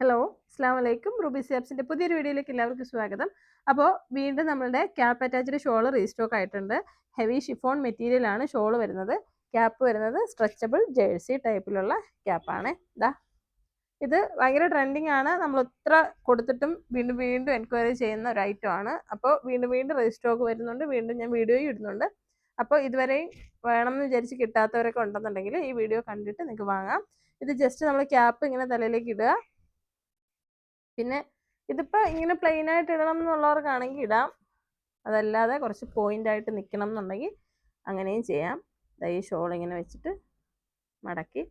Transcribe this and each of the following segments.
Hello അസ്സാം വലൈക്കും Ruby സിയാബ്സിന്റെ പുതിയൊരു വീഡിയോയിലേക്ക് എല്ലാവർക്കും സ്വാഗതം. അപ്പോൾ വീണ്ടും നമ്മളുടെ ക്യാപ്പ് അറ്റാച്ച്ഡ് ഷോൾ റീസ്റ്റോക്ക് ആയിട്ടുണ്ട്. ഹെവി ഷിഫോൺ മെറ്റീരിയലാണ് ഷോൾ വരുന്നത്. ക്യാപ്പ് വരുന്നത് സ്ട്രെച്ചബിൾ ജേഴ്സി ടൈപ്പിലുള്ള ക്യാപ്പാണ് ഇതാ ഇത് ഭയങ്കര ട്രെൻഡിങ് ആണ്. നമ്മൾ ഒത്ര കൊടുത്തിട്ടും വീണ്ടും വീണ്ടും എൻക്വയറി ചെയ്യുന്ന ഒരു ഐറ്റം ആണ്. അപ്പോൾ വീണ്ടും വീണ്ടും റീസ്റ്റോക്ക് വരുന്നുണ്ട്. വീണ്ടും ഞാൻ വീഡിയോയും ഇടുന്നുണ്ട്. അപ്പോൾ ഇതുവരെയും വേണമെന്ന് വിചാരിച്ച് കിട്ടാത്തവരൊക്കെ ഉണ്ടെന്നുണ്ടെങ്കിൽ ഈ വീഡിയോ കണ്ടിട്ട് നിങ്ങൾക്ക് വാങ്ങാം. ഇത് ജസ്റ്റ് നമ്മൾ ക്യാപ്പ് ഇങ്ങനെ തലയിലേക്ക് ഇടുക. പിന്നെ ഇതിപ്പോൾ ഇങ്ങനെ പ്ലെയിൻ ആയിട്ട് ഇടണം എന്നുള്ളവർക്കാണെങ്കിൽ ഇടാം. അതല്ലാതെ കുറച്ച് പോയിന്റ് ആയിട്ട് നിൽക്കണം എന്നുണ്ടെങ്കിൽ അങ്ങനെയും ചെയ്യാം. ഈ ഷോൾ ഇങ്ങനെ വെച്ചിട്ട് മടക്കി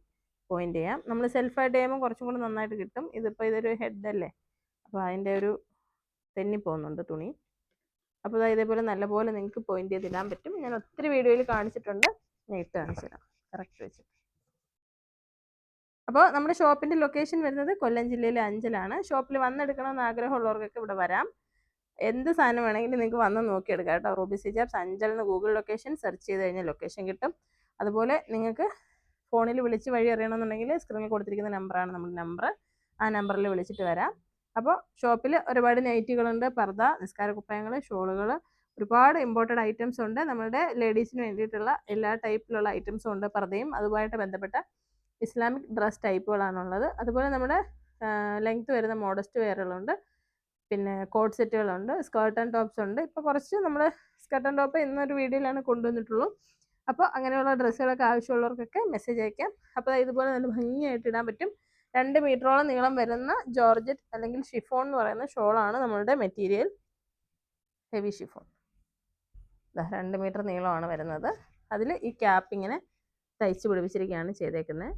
പോയിന്റ് ചെയ്യാം. നമ്മൾ സെൽഫായിട്ട് ചെയ്യുമ്പോൾ കുറച്ചും കൂടി നന്നായിട്ട് കിട്ടും. ഇതിപ്പോൾ ഇതൊരു ഹെഡ് അല്ലേ? അപ്പോൾ അതിന്റെ ഒരു തെന്നി പോകുന്നുണ്ട് തുണി. അപ്പോൾ ഇതേപോലെ നല്ലപോലെ നിങ്ങൾക്ക് പോയിന്റ് ചെയ്തിടാൻ പറ്റും. ഞാൻ ഒത്തിരി വീഡിയോയിൽ കാണിച്ചിട്ടുണ്ട്. ഞാൻ ഇട്ട് കാണിച്ചു തരാം. കറക്റ്റ് വെച്ചിട്ട്. അപ്പോൾ നമ്മുടെ ഷോപ്പിന്റെ ലൊക്കേഷൻ വരുന്നത് കൊല്ലം ജില്ലയിലെ അഞ്ചലാണ്. ഷോപ്പിൽ വന്നെടുക്കണമെന്ന് ആഗ്രഹമുള്ളവർക്കൊക്കെ ഇവിടെ വരാം. എന്ത് സാധനം വേണമെങ്കിലും നിങ്ങൾക്ക് വന്ന് നോക്കിയെടുക്കാം കേട്ടോ. റൂബി സിജാബ്സ് അഞ്ചൽ എന്ന് ഗൂഗിൾ ലൊക്കേഷൻ സെർച്ച് ചെയ്ത് കഴിഞ്ഞാൽ ലൊക്കേഷൻ കിട്ടും. അതുപോലെ നിങ്ങൾക്ക് ഫോണിൽ വിളിച്ച് വഴി അറിയണമെന്നുണ്ടെങ്കിൽ സ്ക്രീനിൽ കൊടുത്തിരിക്കുന്ന നമ്പറാണ് നമ്മുടെ നമ്പർ. ആ നമ്പറിൽ വിളിച്ചിട്ട് വരാം. അപ്പോൾ ഷോപ്പിൽ ഒരുപാട് നൈറ്റികളുണ്ട് പർദ്ദ നിസ്കാര കുപ്പായങ്ങൾ ഷോളുകൾ ഒരുപാട് ഇമ്പോർട്ടഡ് ഐറ്റംസ് ഉണ്ട്. നമ്മുടെ ലേഡീസിന് വേണ്ടിയിട്ടുള്ള എല്ലാ ടൈപ്പിലുള്ള ഐറ്റംസും ഉണ്ട് പർദ്ദയും. അതുമായിട്ട് ബന്ധപ്പെട്ട ഇസ്ലാമിക് ഡ്രസ് ടൈപ്പുകളാണുള്ളത്. അതുപോലെ നമ്മുടെ ലെങ്ത്ത് വരുന്ന മോഡസ്റ്റ് വെയറുകളുണ്ട്. പിന്നെ കോട്ട് സെറ്റുകളുണ്ട് സ്കേർട്ട് ആൻഡ് ടോപ്സ് ഉണ്ട്. ഇപ്പോൾ കുറച്ച് നമ്മൾ സ്കേർട്ട് ആൻഡ് ടോപ്പ് ഇന്നൊരു വീഡിയോയിലാണ് കൊണ്ടുവന്നിട്ടുള്ളൂ. അപ്പോൾ അങ്ങനെയുള്ള ഡ്രസ്സുകളൊക്കെ ആവശ്യമുള്ളവർക്കൊക്കെ മെസ്സേജ് അയക്കാം. അപ്പോൾ ഇതുപോലെ നല്ല ഭംഗിയായിട്ട് ഇടാൻ പറ്റും. രണ്ട് മീറ്ററോളം നീളം വരുന്ന ജോർജറ്റ് അല്ലെങ്കിൽ ഷിഫോൺ എന്ന് പറയുന്ന ഷോളാണ് നമ്മളുടെ മെറ്റീരിയൽ. Heavy chiffon. രണ്ട് മീറ്റർ നീളമാണ് വരുന്നത്. അതിൽ ഈ ക്യാപ്പ് ഇങ്ങനെ തയ്ച്ച് പിടിപ്പിച്ചിരിക്കുകയാണ് ചെയ്തേക്കുന്നത്.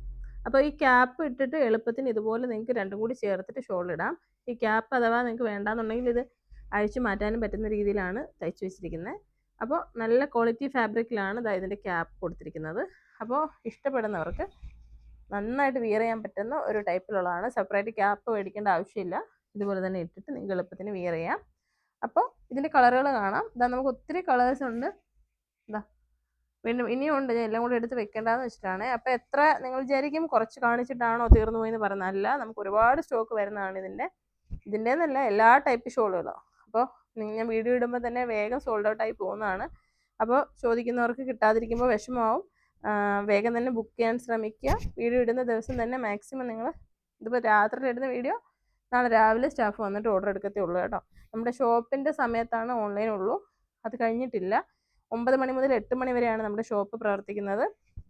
അപ്പോൾ ഈ ക്യാപ്പ് ഇട്ടിട്ട് എളുപ്പത്തിന് ഇതുപോലെ നിങ്ങൾക്ക് രണ്ടും കൂടി ചേർത്തിട്ട് ഷോൾ ഇടാം. ഈ ക്യാപ്പ് അഥവാ നിങ്ങൾക്ക് വേണ്ടാന്നുണ്ടെങ്കിൽ ഇത് അഴിച്ചു മാറ്റാനും പറ്റുന്ന രീതിയിലാണ് തയ്ച്ചു വെച്ചിരിക്കുന്നത് അപ്പോൾ നല്ല ക്വാളിറ്റി ഫാബ്രിക്കിലാണ് ഇതാ ഇതിന്റെ ക്യാപ്പ് കൊടുത്തിരിക്കുന്നത്. അപ്പോൾ ഇഷ്ടപ്പെടുന്നവർക്ക് നന്നായിട്ട് വിയർ ചെയ്യാൻ പറ്റുന്ന ഒരു ടൈപ്പിലുള്ളതാണ് സെപ്പറേറ്റ് ക്യാപ്പ് മേടിക്കേണ്ട ആവശ്യമില്ല. ഇതുപോലെ തന്നെ ഇട്ടിട്ട് നിങ്ങൾക്ക് എളുപ്പത്തിന് വിയർ ചെയ്യാം. അപ്പോൾ ഇതിന്റെ കളറുകൾ കാണാം. ഇതാ നമുക്ക് ഒത്തിരി കളേഴ്സ് ഉണ്ട്. വീണ്ടും ഇനിയും ഉണ്ട്. ഞാൻ എല്ലാം കൂടെ എടുത്ത് വെക്കേണ്ടതെന്ന് വെച്ചിട്ടാണ്. അപ്പോൾ എത്ര നിങ്ങൾ വിചാരിക്കും കുറച്ച് കാണിച്ചിട്ടാണോ തീർന്നു പോയെന്ന് പറഞ്ഞല്ല നമുക്ക് ഒരുപാട് സ്റ്റോക്ക് വരുന്നതാണ് ഇതിന്റെ. ഇതിന്റെ എന്നല്ല എല്ലാ ടൈപ്പ് ഷോളുകളും അപ്പോൾ ഞാൻ വീഡിയോ ഇടുമ്പോൾ തന്നെ വേഗം സോൾഡ് ഔട്ട് ആയി പോകുന്നതാണ്. അപ്പോൾ ചോദിക്കുന്നവർക്ക് കിട്ടാതിരിക്കുമ്പോൾ വിഷമമാവും. വേഗം തന്നെ ബുക്ക് ചെയ്യാൻ ശ്രമിക്കുക. വീഡിയോ ഇടുന്ന ദിവസം തന്നെ മാക്സിമം നിങ്ങൾ ഇതിപ്പോൾ രാത്രി ഇടുന്ന വീഡിയോ നാളെ രാവിലെ സ്റ്റാഫ് വന്നിട്ട് ഓർഡർ എടുക്കത്തേ ഉള്ളൂ കേട്ടോ. നമ്മുടെ ഷോപ്പിന്റെ സമയത്താണ് ഓൺലൈൻ ഉള്ളൂ. അത് കഴിഞ്ഞിട്ടില്ല. ഒമ്പത് മണി മുതൽ എട്ട് മണി വരെയാണ് നമ്മുടെ ഷോപ്പ് പ്രവർത്തിക്കുന്നത്.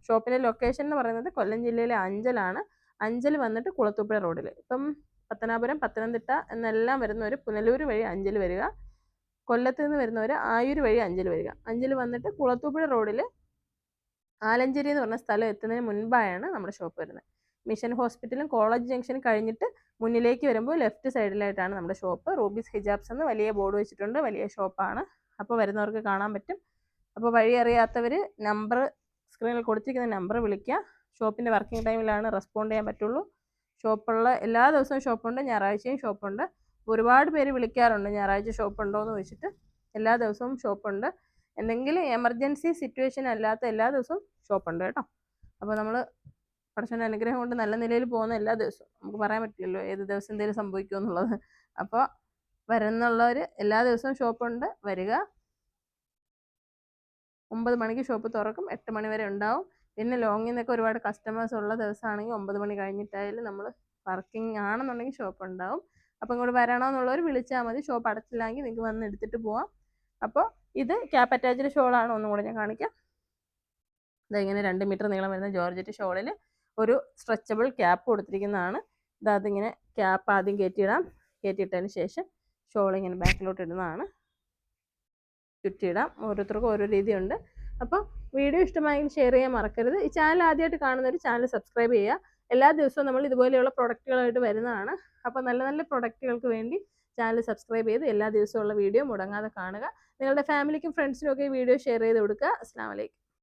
ഷോപ്പിന്റെ ലൊക്കേഷൻ എന്ന് പറയുന്നത് കൊല്ലം ജില്ലയിലെ അഞ്ചലാണ്. അഞ്ചൽ വന്നിട്ട് കുളത്തൂപ്പുഴ റോഡിൽ ഇപ്പം പത്തനാപുരം പത്തനംതിട്ട എന്നെല്ലാം വരുന്നവർ പുനലൂർ വഴി അഞ്ചൽ വരിക. കൊല്ലത്ത് നിന്ന് വരുന്നവർ ആയൂർ വഴി അഞ്ചൽ വരിക. അഞ്ചൽ വന്നിട്ട് കുളത്തൂപ്പുഴ റോഡിൽ ആലഞ്ചേരി എന്ന് പറഞ്ഞ സ്ഥലം എത്തുന്നതിന് മുൻപായാണ് നമ്മുടെ ഷോപ്പ് വരുന്നത്. മിഷൻ ഹോസ്പിറ്റലും കോളേജ് ജംഗ്ഷനും കഴിഞ്ഞിട്ട് മുന്നിലേക്ക് വരുമ്പോൾ ലെഫ്റ്റ് സൈഡിലായിട്ടാണ് നമ്മുടെ ഷോപ്പ്. റൂബീസ് ഹിജാബ്സ് എന്ന് വലിയ ബോർഡ് വെച്ചിട്ടുണ്ട്. വലിയ ഷോപ്പാണ്. അപ്പോൾ വരുന്നവർക്ക് കാണാൻ പറ്റും. അപ്പോൾ വഴി അറിയാത്തവർ നമ്പർ സ്ക്രീനിൽ കൊടുത്തിരിക്കുന്ന നമ്പർ വിളിക്കുക. ഷോപ്പിന്റെ വർക്കിംഗ് ടൈമിലാണ് റെസ്പോണ്ട് ചെയ്യാൻ പറ്റുള്ളൂ. ഷോപ്പുള്ള എല്ലാ ദിവസവും ഷോപ്പുണ്ട് ഞായറാഴ്ചയും ഷോപ്പുണ്ട്. ഒരുപാട് പേര് വിളിക്കാറുണ്ട് ഞായറാഴ്ച ഷോപ്പുണ്ടോ എന്ന് ചോദിച്ചിട്ട് എല്ലാ ദിവസവും ഷോപ്പുണ്ട്. എന്തെങ്കിലും എമർജൻസി സിറ്റുവേഷൻ അല്ലാത്ത എല്ലാ ദിവസവും ഷോപ്പുണ്ട് കേട്ടോ. അപ്പോൾ നമ്മൾ പഠിച്ചതിന്റെ അനുഗ്രഹം കൊണ്ട് നല്ല നിലയിൽ പോകുന്ന എല്ലാ ദിവസവും. നമുക്ക് പറയാൻ പറ്റില്ലല്ലോ ഏത് ദിവസം എന്തെങ്കിലും സംഭവിക്കുമെന്നുള്ളത്. അപ്പോൾ വരുന്നുള്ളവർ എല്ലാ ദിവസവും ഷോപ്പുണ്ട്. വരിക. ഒമ്പത് മണിക്ക് ഷോപ്പ് തുറക്കും എട്ട് മണി വരെ ഉണ്ടാവും. പിന്നെ ലോങ്ങിൽ നിന്നൊക്കെ ഒരുപാട് കസ്റ്റമേഴ്സ് ഉള്ള ദിവസമാണെങ്കിൽ ഒമ്പത് മണി കഴിഞ്ഞിട്ടായാലും നമ്മൾ വർക്കിംഗ് ആണെന്നുണ്ടെങ്കിൽ ഷോപ്പ് ഉണ്ടാവും. അപ്പോൾ ഇങ്ങോട്ട് വരണമെന്നുള്ളവർ വിളിച്ചാൽ മതി. ഷോപ്പ് അടച്ചില്ലെങ്കിൽ നിങ്ങൾക്ക് വന്ന് എടുത്തിട്ട് പോവാം. അപ്പോൾ ഇത് ക്യാപ് അറ്റാച്ച്ഡ് ഷോളാണ് ഒന്നും കൂടെ ഞാൻ കാണിക്കാം. ഇതിങ്ങനെ രണ്ട് മീറ്റർ നീളം വരുന്ന ജോർജറ്റ് ഷോളിൽ ഒരു സ്ട്രെച്ചബിൾ ക്യാപ്പ് കൊടുത്തിരിക്കുന്നതാണ്. ഇതാ അതിങ്ങനെ ക്യാപ്പ് ആദ്യം കയറ്റിയിടാം കയറ്റിയിട്ടതിന് ശേഷം ഷോൾ ഇങ്ങനെ ബാക്കിലോട്ട് ഇടുന്നതാണ്. ചുറ്റിയിടാം. ഓരോരുത്തർക്കും ഓരോ രീതിയുണ്ട്. അപ്പോൾ വീഡിയോ ഇഷ്ടമായെങ്കിൽ ഷെയർ ചെയ്യാൻ മറക്കരുത്. ഈ ചാനൽ ആദ്യമായിട്ട് കാണുന്നവർ ചാനൽ സബ്സ്ക്രൈബ് ചെയ്യുക. എല്ലാ ദിവസവും നമ്മൾ ഇതുപോലെയുള്ള പ്രൊഡക്റ്റുകളായിട്ട് വരുന്നതാണ്. അപ്പോൾ നല്ല നല്ല പ്രൊഡക്റ്റുകൾക്ക് വേണ്ടി ചാനൽ സബ്സ്ക്രൈബ് ചെയ്ത് എല്ലാ ദിവസവും ഉള്ള വീഡിയോ മുടങ്ങാതെ കാണുക. നിങ്ങളുടെ ഫാമിലിക്കും ഫ്രണ്ട്സിനും ഒക്കെ ഈ വീഡിയോ ഷെയർ ചെയ്ത് കൊടുക്കുക. അസ്സാം വലൈക്കും